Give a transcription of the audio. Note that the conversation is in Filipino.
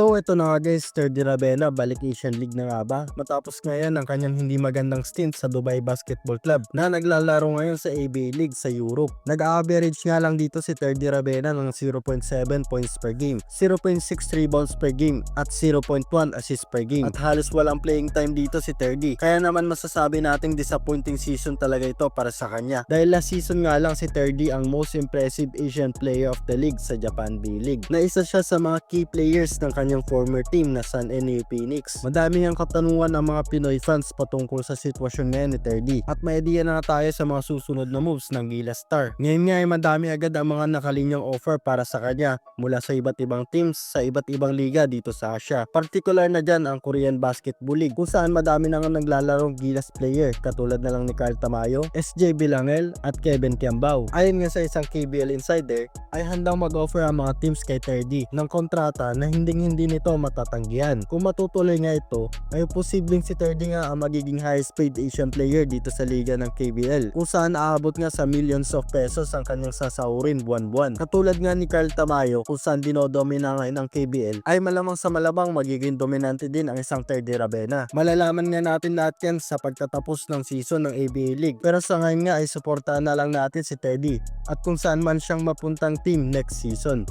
So ito na nga guys, Terdy Ravena balik Asian League na nga ba? Matapos ngayon ang kanyang hindi magandang stint sa Dubai Basketball Club na naglalaro ngayon sa ABA League sa Europe. Nag-average nga lang dito si Terdy Ravena ng 0.7 points per game, 0.6 rebounds per game at 0.1 assists per game. At halos walang playing time dito si Terdy. Kaya naman masasabi nating disappointing season talaga ito para sa kanya. Dahil last season nga lang si Terdy ang most impressive Asian player of the league sa Japan B-League. Na isa siya sa mga key players ng kanyang former team na San NA Phoenix. Madami ang katanungan ng mga Pinoy fans patungkol sa sitwasyon ni Terdy. At may idea na tayo sa mga susunod na moves ng Gilas Star. Ngayon nga ay madami agad ang mga nakalinyang offer para sa kanya mula sa iba't ibang teams sa iba't ibang liga dito sa Asia. Particular na dyan ang Korean Basketball League kung saan madami na nga naglalarong Gilas player katulad na lang ni Carl Tamayo, SJ Bilangel at Kevin Tiambao. Ayon nga sa isang KBL insider ay handang mag-offer ang mga teams kay Terdy ng kontrata na hindi hindi nito matatanggihan. Kung matutuloy nga ito, ay posibleng si Terdy nga ang magiging highest paid Asian player dito sa liga ng KBL kung saan aabot nga sa millions of pesos ang kanyang sasahurin buwan-buwan. Katulad nga ni Carl Tamayo kung saan dinodomina ngayon ng KBL ay malamang sa malamang magiging dominante din ang isang Terdy Ravena. Malalaman nga natin lahat yan sa pagtatapos ng season ng ABA League. Pero sa ngayon nga ay suportahan na lang natin si Teddy at kung saan man siyang mapuntang team next season.